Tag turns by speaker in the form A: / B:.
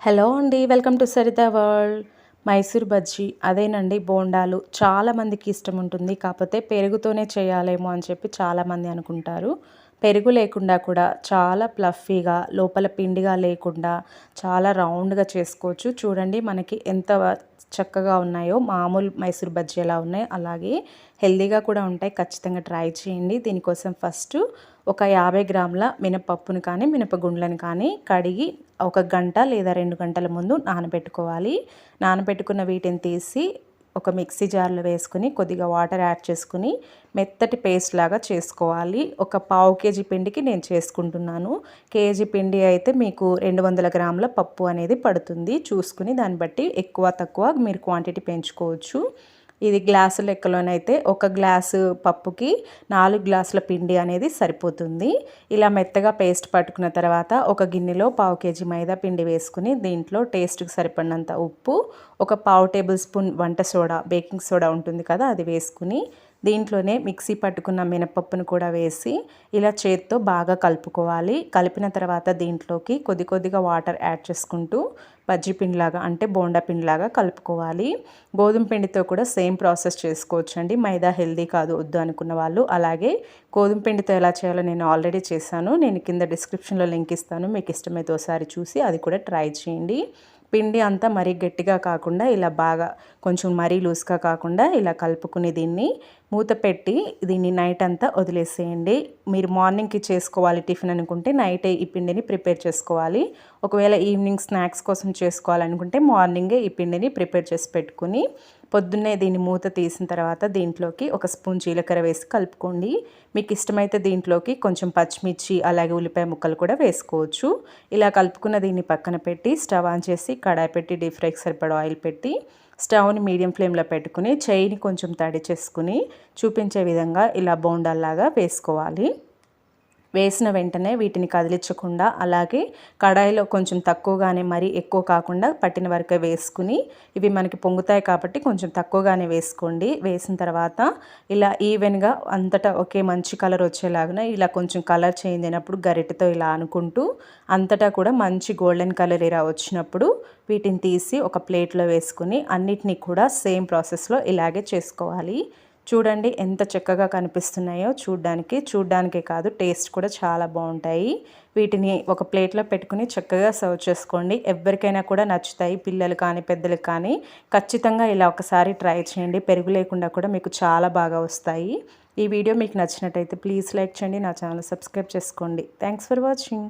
A: Hello అండి welcome to Saritha world. Mysore bajji అదేనండి బోండాలు. చాలామందికి ఇష్టం ఉంటుంది కాకపోతే పెరుగుతోనే చేయాలేమో అని చెప్పి చాలామంది అనుకుంటారు. పెరుగు లేకుండా కూడా చాలా ప్లఫీగా లోపల పిండిగా లేకుండా చాలా రౌండ్గా చేసుకోవచ్చు. చూడండి మనకి ఎంత చక్కగా ఉన్నాయో మామూలు మైసూర్ బజ్జీ ఎలా ఉన్నాయో. అలాగే హెల్దీగా కూడా ఉంటాయి. ఖచ్చితంగా ట్రై చేయండి. దీనికోసం ఫస్ట్ ఒక యాభై గ్రాముల మినపప్పును కానీ మినపగుండ్లను కానీ కడిగి ఒక గంట లేదా రెండు గంటల ముందు నానబెట్టుకోవాలి. నానబెట్టుకున్న వీటిని తీసి ఒక మిక్సీ జార్లో వేసుకుని కొద్దిగా వాటర్ యాడ్ చేసుకుని మెత్తటి పేస్ట్ లాగా చేసుకోవాలి. ఒక పావు కేజీ పిండికి నేను చేసుకుంటున్నాను. కేజీ పిండి అయితే మీకు రెండు వందల గ్రాముల పప్పు అనేది పడుతుంది. చూసుకుని దాన్ని బట్టి ఎక్కువ తక్కువ మీరు క్వాంటిటీ పెంచుకోవచ్చు. ఇది గ్లాసు లెక్కలోనైతే ఒక గ్లాసు పప్పుకి నాలుగు గ్లాసుల పిండి అనేది సరిపోతుంది. ఇలా మెత్తగా పేస్ట్ పట్టుకున్న తర్వాత ఒక గిన్నెలో పావు కేజీ మైదా పిండి వేసుకుని దీంట్లో టేస్ట్కి సరిపడినంత ఉప్పు ఒక పావు టేబుల్ స్పూన్ వంట సోడా బేకింగ్ సోడా ఉంటుంది కదా అది వేసుకుని దీంట్లోనే మిక్సీ పట్టుకున్న మినపప్పును కూడా వేసి ఇలా చేత్తో బాగా కలుపుకోవాలి. కలిపిన తర్వాత దీంట్లోకి కొద్ది కొద్దిగా వాటర్ యాడ్ చేసుకుంటూ బజ్జీ పిండిలాగా అంటే బోండా పిండిలాగా కలుపుకోవాలి. గోధుమ పిండితో కూడా సేమ్ ప్రాసెస్ చేసుకోవచ్చు అండి మైదా హెల్దీ కాదు వద్దు అనుకున్న వాళ్ళు. అలాగే గోధుమ పిండితో ఎలా చేయాలో నేను ఆల్రెడీ చేశాను. నేను కింద డిస్క్రిప్షన్లో లింక్ ఇస్తాను. మీకు ఇష్టమైతే ఒకసారి చూసి అది కూడా ట్రై చేయండి. పిండి అంతా మరీ గట్టిగా కాకుండా ఇలా బాగా కొంచెం మరీ లూజ్గా కాకుండా ఇలా కలుపుకుని దీన్ని మూత పెట్టి దీన్ని నైట్ అంతా వదిలేసేయండి. మీరు మార్నింగ్కి చేసుకోవాలి టిఫిన్ అనుకుంటే నైటే ఈ పిండిని ప్రిపేర్ చేసుకోవాలి. ఒకవేళ ఈవినింగ్ స్నాక్స్ కోసం చేసుకోవాలనుకుంటే మార్నింగే ఈ పిండిని ప్రిపేర్ చేసి పెట్టుకుని పొద్దున్నే దీన్ని మూత తీసిన తర్వాత దీంట్లోకి ఒక స్పూన్ జీలకర్ర వేసి కలుపుకోండి. మీకు ఇష్టమైతే దీంట్లోకి కొంచెం పచ్చిమిర్చి అలాగే ఉల్లిపాయ ముక్కలు కూడా వేసుకోవచ్చు. ఇలా కలుపుకున్న దీన్ని పక్కన పెట్టి స్టవ్ ఆన్ చేసి కడాయి పెట్టి డీప్ ఫ్రైకి సరిపడ ఆయిల్ పెట్టి స్టవ్ని మీడియం ఫ్లేమ్లో పెట్టుకుని చేయిని కొంచెం తడి చేసుకుని చూపించే విధంగా ఇలా బోండాల్లాగా వేసుకోవాలి. వేసిన వెంటనే వీటిని కదిలించకుండా అలాగే కడాయిలో కొంచెం తక్కువగానే మరీ ఎక్కువ కాకుండా పట్టిన వరకే వేసుకుని ఇవి మనకి పొంగుతాయి కాబట్టి కొంచెం తక్కువగానే వేసుకోండి. వేసిన తర్వాత ఇలా ఈవెన్గా అంతటా ఒకే మంచి కలర్ వచ్చేలాగా ఇలా కొంచెం కలర్ చేంజ్ అయినప్పుడు గరిటెతో ఇలా అనుకుంటూ అంతటా కూడా మంచి గోల్డెన్ కలర్ ఇలా వచ్చినప్పుడు వీటిని తీసి ఒక ప్లేట్లో వేసుకుని అన్నిటినీ కూడా సేమ్ ప్రాసెస్లో ఇలాగే చేసుకోవాలి. చూడండి ఎంత చక్కగా కనిపిస్తున్నాయో చూడ్డానికి. చూడ్డానికే కాదు టేస్ట్ కూడా చాలా బాగుంటాయి. వీటిని ఒక ప్లేట్లో పెట్టుకుని చక్కగా సర్వ్ చేసుకోండి. ఎవరికైనా కూడా నచ్చుతాయి పిల్లలు కానీ పెద్దలకు కానీ. ఖచ్చితంగా ఇలా ఒకసారి ట్రై చేయండి. పెరుగు లేకుండా కూడా మీకు చాలా బాగా వస్తాయి. ఈ వీడియో మీకు నచ్చినట్టయితే ప్లీజ్ లైక్ చేయండి నా ఛానల్ సబ్స్క్రైబ్ చేసుకోండి. Thanks for watching.